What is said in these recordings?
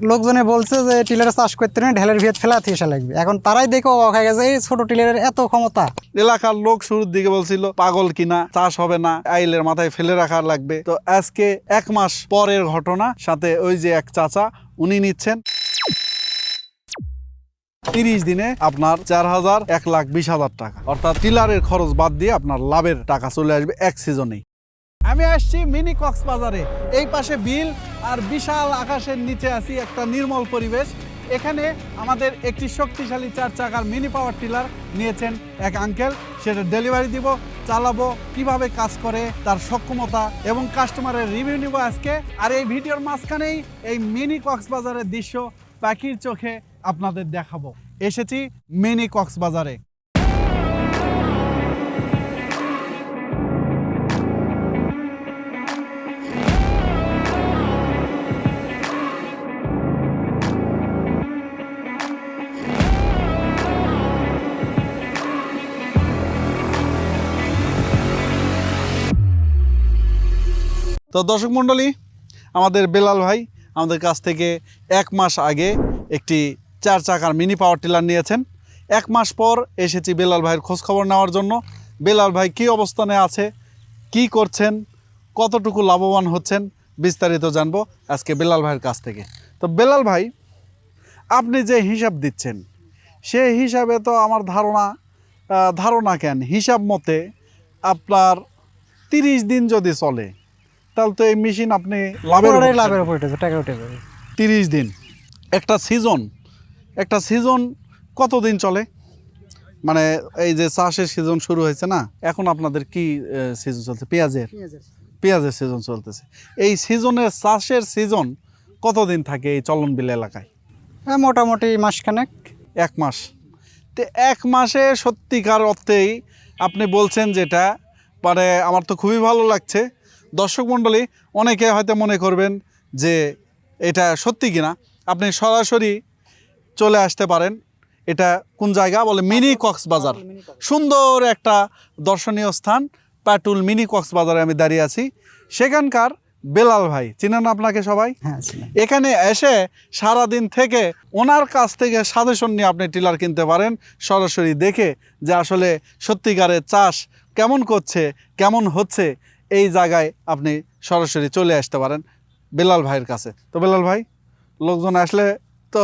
লোকজনে বলছে যে, টিলারে চাষ করতে নেই, ঢেলের ভিত ফেলাতে এসে লাগবে। এখন তারাই দেখে অবাক হয়ে গেছে, এই ছোট টিলারের এত ক্ষমতা। এলাকার লোক শুরুর দিকে বলছিল, পাগল কিনা, চাষ হবে না, আইলের মাথায় ফেলে রাখার লাগবে। তো আজকে এক মাস পরের ঘটনা, সাথে ওই যে এক চাচা, উনি নিচ্ছেন তিরিশ দিনে আপনার চার হাজার এক লাখ বিশ হাজার টাকা। অর্থাৎ টিলারের খরচ বাদ দিয়ে আপনার লাভের টাকা চলে আসবে এক সিজনেই আমি আসছি মিনি কক্সবাজারে। এই পাশে বিল আর বিশাল আকাশের নিচে আছি একটা নির্মল পরিবেশ। এখানে আমাদের একটি শক্তিশালী চার চাকার মিনি পাওয়ার টিলার নিয়েছেন এক আঙ্কেল সেটা ডেলিভারি দিব, চালাবো, কীভাবে কাজ করে, তার সক্ষমতা এবং কাস্টমারের রিভিউ নিব আজকে। আর এই ভিডিওর মাঝখানেই এই মিনি কক্সবাজারের দৃশ্য পাখির চোখে আপনাদের দেখাবো। এসেছি মিনি কক্সবাজারে। তো দর্শক মণ্ডলী, আমাদের বেলাল ভাই আমাদের কাছ থেকে এক মাস আগে একটি চার চাকার মিনি পাওয়ার টিলার নিয়েছেন। এক মাস পর এসেছি বেলাল ভাইয়ের খোঁজ খবর নেওয়ার জন্য। বেলাল ভাই কী অবস্থানে আছে, কি করছেন, কতটুকু লাভবান হচ্ছেন, বিস্তারিত জানব আজকে বেলাল ভাইয়ের কাছ থেকে। তো বেলাল ভাই, আপনি যে হিসাব দিচ্ছেন, সেই হিসাবে তো আমার ধারণা ধারণা কেন? হিসাব মতে আপনার তিরিশ দিন যদি চলে তাহলে তো এই মেশিন আপনি লাভের লাভের উপর উঠেছে টাকা উঠে যাবে তিরিশ দিন। একটা সিজন একটা সিজন কতদিন চলে? মানে এই যে চাষের সিজন শুরু হয়েছে না এখন আপনাদের কি সিজন চলছে? পেঁয়াজের? পেঁয়াজের। সিজন চলতেছে। এই সিজনের চাষের সিজন কতদিন থাকে এই চলনবিল এলাকায়? হ্যাঁ মোটামুটি মাসখানেক। এক মাস। তো এক মাসে সত্যিকার অর্থেই আপনি বলছেন যেটা মানে আমার তো খুবই ভালো লাগছে। দর্শক মণ্ডলী অনেকে হয়তো মনে করবেন যে এটা সত্যি কিনা। আপনি সরাসরি চলে আসতে পারেন। এটা কোন জায়গা? বলে মিনি কক্সবাজার। সুন্দর একটা দর্শনীয় স্থান প্যাটুল মিনি কক্সবাজারে আমি দাঁড়িয়ে আছি। সেখানকার বেলাল ভাই চিনেন আপনাকে সবাই? হ্যাঁ এখানে এসে সারা দিন থেকে ওনার কাছ থেকে সাজেশন নিয়ে আপনি টিলার কিনতে পারেন। সরাসরি দেখে যে আসলে সত্যিকারের চাষ কেমন করছে কেমন হচ্ছে এই জায়গায় আপনি সরাসরি চলে আসতে পারেন বেলাল ভাইয়ের কাছে। তো বেলাল ভাই লোকজন আসলে তো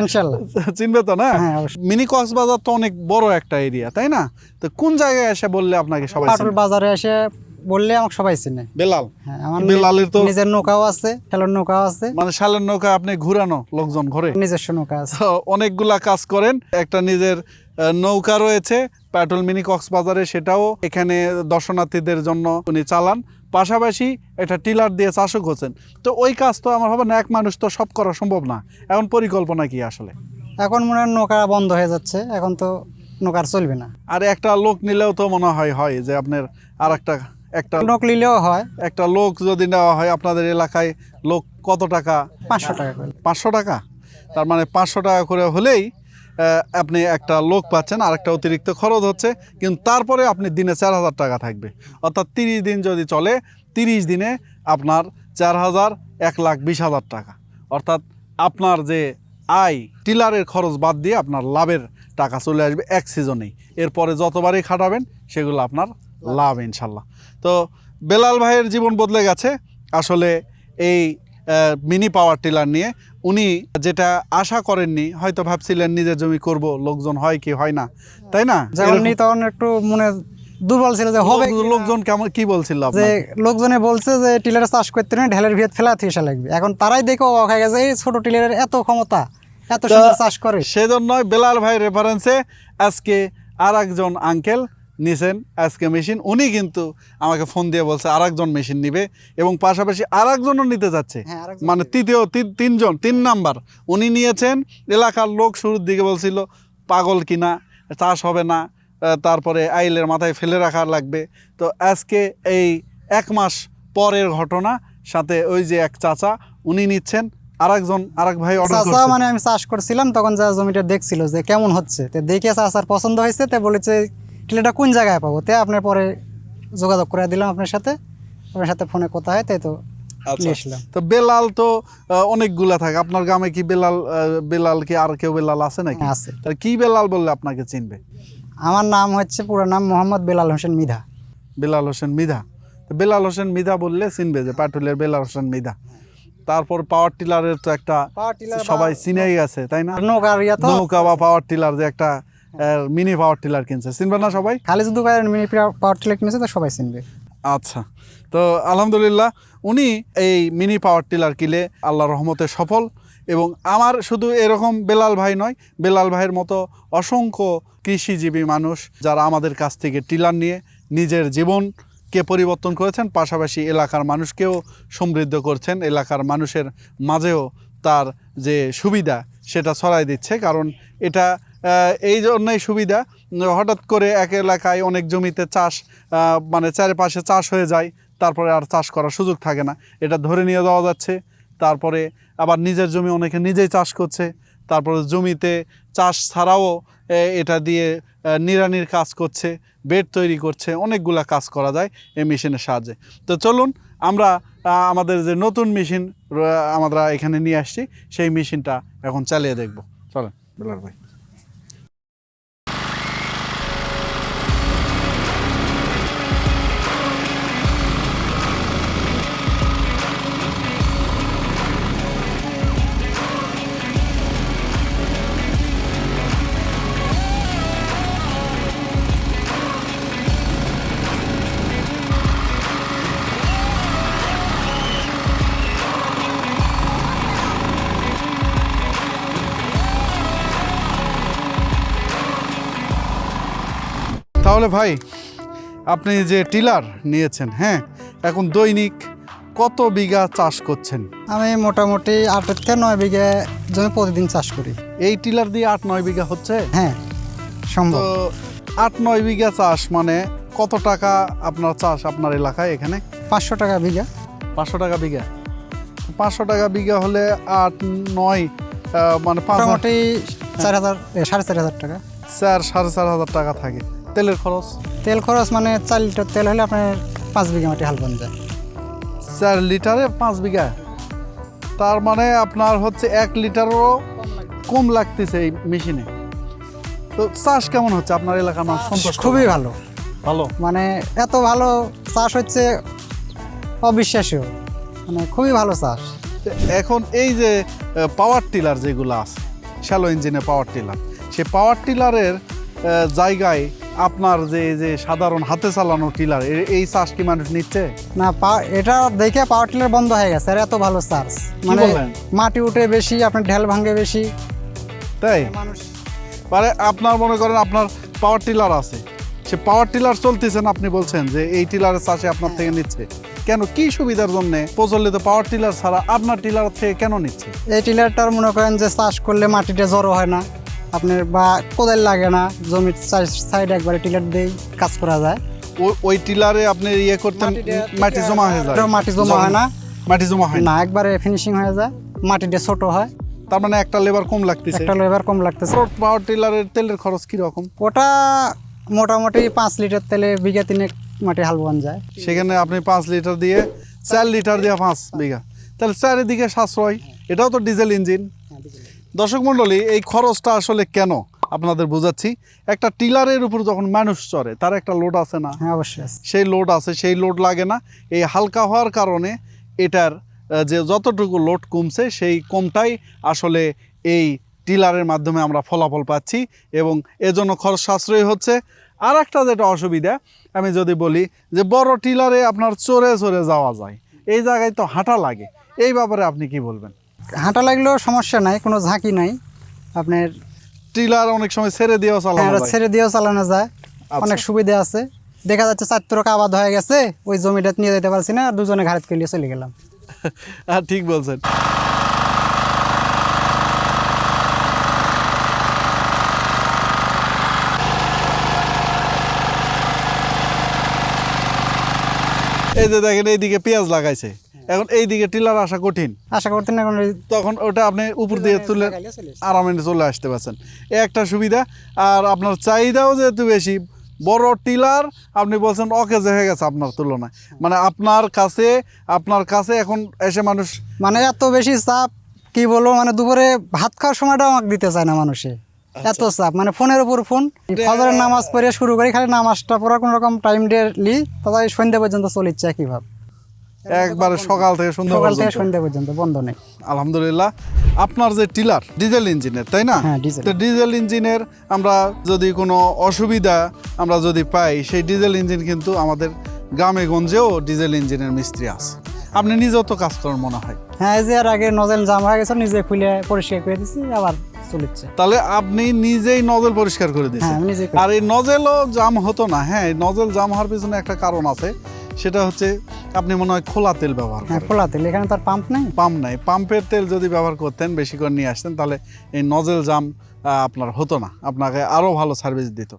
ইনশাল্লাহ। চিনবে তো না? হ্যাঁ মিনি কক্সবাজার তো অনেক বড় একটা এরিয়া তাই না? তো কোন জায়গায় এসে বললে আপনাকে সবাই পাটুল বাজারে এসে বললে আমাকে সবাই চিনে। বেলাল। হ্যাঁ আমার বেলালের তো নিজের নৌকাও আছে খেলার নৌকাও আছে। মানে শালের নৌকা আপনি ঘুরানো লোকজন ঘরে? নিজস্ব নৌকা আছে। অনেকগুলা কাজ করেন একটা নিজের নৌকা রয়েছে প্যাট্রোল মিনি কক্সবাজারে সেটাও এখানে দর্শনার্থীদের জন্য উনি চালান। পাশাপাশি একটা টিলার দিয়ে চাষও করছেন। তো ওই কাজ তো আমার হবে না এক মানুষ তো সব করা সম্ভব না। এখন পরিকল্পনা কি আসলে? এখন মনে হয় নৌকা বন্ধ হয়ে যাচ্ছে এখন তো নৌকার চলবে না। আর একটা লোক নিলেও তো মনে হয় হয় যে আপনার আর একটা একটা লোক নিলেও হয়। একটা লোক যদি নেওয়া হয় আপনাদের এলাকায় লোক কত টাকা? পাঁচশো টাকা করে। পাঁচশো টাকা? তার মানে পাঁচশো টাকা করে হলেই আপনি একটা লোক পাচ্ছেন আর একটা অতিরিক্ত খরচ হচ্ছে, কিন্তু তারপরে আপনি দিনে চার হাজার টাকা থাকবে। অর্থাৎ তিরিশ দিন যদি চলে, তিরিশ দিনে আপনার চার হাজার এক লাখ বিশ হাজার টাকা। অর্থাৎ আপনার যে আয়, টিলারের খরচ বাদ দিয়ে আপনার লাভের টাকা চলে আসবে এক সিজনেই। এরপরে যতবারই খাটাবেন, সেগুলো আপনার লাভ ইনশাল্লাহ। তো বেলাল ভাইয়ের জীবন বদলে গেছে। আসলে এই মিনি পাওয়ার টিলার নিয়ে উনি যেটা আশা করেননি হয়তো ভাবছিলেন নিজের জমি করব লোকজন হয় কি হয় না তাই না? যেমন নি তখন একটু মনে দুর্বল ছিল যে হবে লোকজন কেমন কি বলছিল যে লোকজনে বলছে যে টিলারে চাষ করতে নেই ঢেলের ভিত ফেলাতে এসে লাগবে। এখন তারাই দেখে অবাক হয়ে গেছে এই ছোট টিলারের এত ক্ষমতা এত সুন্দর চাষ করে। সেজন্যই বেলাল ভাই রেফারেন্সে আজকে আর একজন আঙ্কেল নিছেন আজকে মেশিন উনি কিন্তু আমাকে ফোন দিয়ে বলছে আর একজন মেশিন নিবে এবং পাশাপাশি আর একজনও নিতে যাচ্ছে। হ্যাঁ, মানে তৃতীয় তিন- তিনজন তিন নাম্বার উনি নিয়েছেন এলাকার লোক শুরুর দিকে বলছিল পাগল কিনা? চাষ হবে না। তারপরে আইলের মাথায় ফেলে রাখা লাগবে। তো আজকে এই এক মাস পরের ঘটনা সাথে ওই যে এক চাচা উনি নিচ্ছেন আরেকজন আরেক ভাই মানে আমি চাষ করছিলাম তখন যা জমিটা দেখছিল যে কেমন হচ্ছে। তো দেখে চাচার পছন্দ হয়েছে তো বলেছে টিলাটা কোন জায়গায় পাবো? তে আপনার পরে যোগাযোগ করে দিলাম আপনার সাথে। আপনার সাথে ফোনে কথা হয় তাই তো আচ্ছা। তো বেলাল তো অনেকগুলা থাকে। আপনার গ্রামে কি বেলাল বেলাল কি আর কেউ বেলাল আছে নাকি? আছে। তাহলে কি বেলাল বললে আপনাকে চিনবে? আমার নাম হচ্ছে পুরো নাম মোহাম্মদ বেলাল হোসেন মিধা। বেলাল হোসেন মিধা। বেলাল হোসেন মিধা বললে চিনবে যে পাটুলের বেলাল হোসেন মিধা। তারপর পাওয়ার টিলারের তো একটা সবাই চিনেই গেছে তাই না? নৌকা বা পাওয়ার টিলার যে একটা মিনি পাওয়ার টিলার কিনছে। চিনবে না সবাই? খালি শুধু মিনি পাওয়ার টিলার কিনেছে তো সবাই চিনবে। আচ্ছা। তো আলহামদুলিল্লাহ উনি এই মিনি পাওয়ার টিলার কিলে আল্লাহ রহমতে সফল এবং আমার শুধু এরকম বেলাল ভাই নয় বেলাল ভাইয়ের মতো অসংখ্য কৃষিজীবী মানুষ যারা আমাদের কাছ থেকে টিলার নিয়ে নিজের জীবনকে পরিবর্তন করেছেন পাশাপাশি এলাকার মানুষকেও সমৃদ্ধ করছেন এলাকার মানুষের মাঝেও তার যে সুবিধা সেটা ছড়াই দিচ্ছে কারণ এটা এই জন্যই সুবিধা হঠাৎ করে এক এলাকায় অনেক জমিতে চাষ মানে চারিপাশে চাষ হয়ে যায় তারপরে আর চাষ করার সুযোগ থাকে না। এটা ধরে নিয়ে যাওয়া যাচ্ছে। তারপরে আবার নিজের জমি অনেকে নিজেই চাষ করছে। তারপরে জমিতে চাষ ছাড়াও এটা দিয়ে আহ, নিড়ানির কাজ করছে বেড তৈরি করছে অনেকগুলা কাজ করা যায় এই মেশিনের সাহায্যে। তো চলুন আমরা আমাদের যে নতুন মেশিন আমরা এখানে নিয়ে আসছি সেই মেশিনটা এখন চালিয়ে দেখব। চলেন। বেলার ভাই। তাহলে ভাই আপনি যে টিলার নিয়েছেন হ্যাঁ এখন দৈনিক কত বিঘা চাষ করছেন? আমি মোটামুটি আট থেকে নয় বিঘা জমি প্রতিদিন চাষ করি। এই টিলার দিয়ে আট নয় বিঘা হচ্ছে? হ্যাঁ সম্ভব। আট নয় বিঘা চাষ মানে কত টাকা আপনার চাষ আপনার এলাকায় এখানে? পাঁচশো টাকা বিঘা। পাঁচশো টাকা বিঘা। পাঁচশো টাকা বিঘা হলে আট নয় মানে মোটামুটি চার হাজার সাড়ে চার হাজার টাকা। চার সাড়ে চার হাজার টাকা থাকে। তেলের খরচ? তেল খরচ মানে চার লিটার তেল হলে আপনার পাঁচ বিঘা মাটি হাল যায় চার লিটারে পাঁচ বিঘা? তার মানে আপনার হচ্ছে এক লিটারও কম লাগতেছে এই মেশিনে। তো চাষ কেমন হচ্ছে আপনার এলাকার মানুষ? সন্তুষ্ট? খুবই ভালো। ভালো? মানে এত ভালো চাষ হচ্ছে অবিশ্বাস্য। মানে খুবই ভালো চাষ। এখন এই যে পাওয়ার টিলার যেগুলো আছে শ্যালো ইঞ্জিনে পাওয়ার টিলার সেই পাওয়ার টিলারের জায়গায় আপনার যে যে সাধারণ হাতে চালানো টিলার এই চাষ কি মানুষ নিচ্ছে? না এটা দেখে পাওয়ার টিলার বন্ধ হয়ে গেছে আর এত ভালো চার্জ। মানে মাটি উঠে বেশি আপনার ঢেল ভাঙে বেশি। তাই? মানুষ। মানে আপনার মনে করেন আপনার পাওয়ার টিলার আছে। সে পাওয়ার টিলার চলতেছেন আপনি বলছেন যে এই টিলারের চাষে আপনার থেকে নিচ্ছে। কেন? কি সুবিধার জন্য? প্রচলিত পাওয়ার টিলার ছাড়া আপনার টিলার থেকে কেন নিচ্ছে? এই টিলারটার মনে করেন যে চাষ করলে মাটিটা জড়ো হয় না। আপনার বা কোদাল লাগে না জমির সাইড একবারে টিলার দিয়েই কাজ করা যায়। ওই ওই টিলারে আপনি ইয়ে করতেন মাটি জমা হয়ে যায়। মাটি জমা হয় না। মাটি জমা হয় না। একবারে ফিনিশিং হয়ে যায়। মাটিটা ছোট হয়। তার মানে একটা লেবার কম লাগতেছে। একটা লেবার কম লাগতেছে। পাওয়ার টিলারের তেলের খরচ কি রকম ওটা মোটামুটি পাঁচ লিটার তেলে বিঘা তিনেক মাটি হাল বন যায়। সেখানে আপনি পাঁচ লিটার দিয়ে চার লিটার দিয়ে পাঁচ বিঘা। তাহলে চারিদিকে সাশ্রয় এটাও তো ডিজেল ইঞ্জিন দর্শক মণ্ডলী এই খরচটা আসলে কেন? আপনাদের বোঝাচ্ছি। একটা টিলারের উপর যখন মানুষ চড়ে তার একটা লোড আছে না? হ্যাঁ অবশ্যই সেই লোড আছে সেই লোড লাগে না। এই হালকা হওয়ার কারণে এটার যে যতটুকু লোড কমছে সেই কমটাই আসলে এই টিলারের মাধ্যমে আমরা ফলাফল পাচ্ছি এবং এজন্য খরচ সাশ্রয়ী হচ্ছে। আর একটা যেটা অসুবিধা আমি যদি বলি যে বড় টিলারে আপনার চড়ে চড়ে যাওয়া যায়। এই জায়গায় তো হাঁটা লাগে। এই ব্যাপারে আপনি কি বলবেন? হাঁটা লাগলেও সমস্যা নাই কোনো ঝাঁকি নাই। আপনার টিলার অনেক সময় ছেড়ে দিয়েও চালানো হ্যাঁ, ছেড়ে দিয়েও চালানো যায়। আচ্ছা। অনেক সুবিধা আছে। দেখা যাচ্ছে চার তরক আবাদ হয়ে গেছে ওই জমিটা নিয়ে যেতে পারছি না দুজনে ঘাট কেলিয়ে চলে গেলাম। হ্যাঁ ঠিক বলছেন। এই যে দেখেন এইদিকে পেঁয়াজ লাগাইছে। এখন এইদিকে টিলার আসা কঠিন। আশা করতেন এখন তখন ওটা আপনি উপর দিয়ে তুলে আরামে চলে আসতে পারছেন। একটা সুবিধা আর আপনার চাহিদাও যেহেতু বেশি বড় টিলার আপনি বলছেন অকেজে হয়ে গেছে আপনার তুলনায়। মানে আপনার কাছে আপনার কাছে এখন এসে মানুষ মানে এত বেশি চাপ কি বলব মানে দুপুরে ভাত খাওয়ার সময়টাও আমাকে দিতে চায় না মানুষে। এত চাপ মানে ফোনের উপর ফোন। ফজরের নামাজ পড়ে শুরু করি খালি নামাজটা পড়া কোনো রকম টাইম ডেলি তাদের সন্ধ্যা পর্যন্ত চলিচ্ছে একইভাবে একবারে সকাল থেকে সন্ধ্যা সকাল থেকে সন্ধ্যা পর্যন্ত বন্ধ নেই। আলহামদুলিল্লাহ আপনার যে টিলার ডিজেল ইঞ্জিনের তাই না? হ্যাঁ, ডিজেল। তো ডিজেল ইঞ্জিনের আমরা যদি কোনো অসুবিধা আমরা যদি পাই সেই ডিজেল ইঞ্জিন কিন্তু আমাদের গ্রামে গঞ্জেও ডিজেল ইঞ্জিনের মিস্ত্রি আছে। আপনি নিজেও তো কাজ করেন মনে হয়। হ্যাঁ এই যে আর আগে নজেল জাম হয়ে গেছে নিজে খুলে পরিষ্কার করে দিচ্ছি আবার চলেছে। তাহলে আপনি নিজেই নজেল পরিষ্কার করে দিয়েছেন। হ্যাঁ, আর এই নজেলও জাম হতো না হ্যাঁ নজেল জাম হওয়ার পিছনে একটা কারণ আছে সেটা হচ্ছে আপনি মনে হয় খোলা তেল ব্যবহার হ্যাঁ, করেন। খোলা তেল এখানে তার পাম্প নেই? পাম্প নাই পাম্পের তেল যদি ব্যবহার করতেন বেশি করে নিয়ে আসতেন তাহলে এই নজেল জাম আপনার হতো না আপনাকে আরও ভালো সার্ভিস দিত।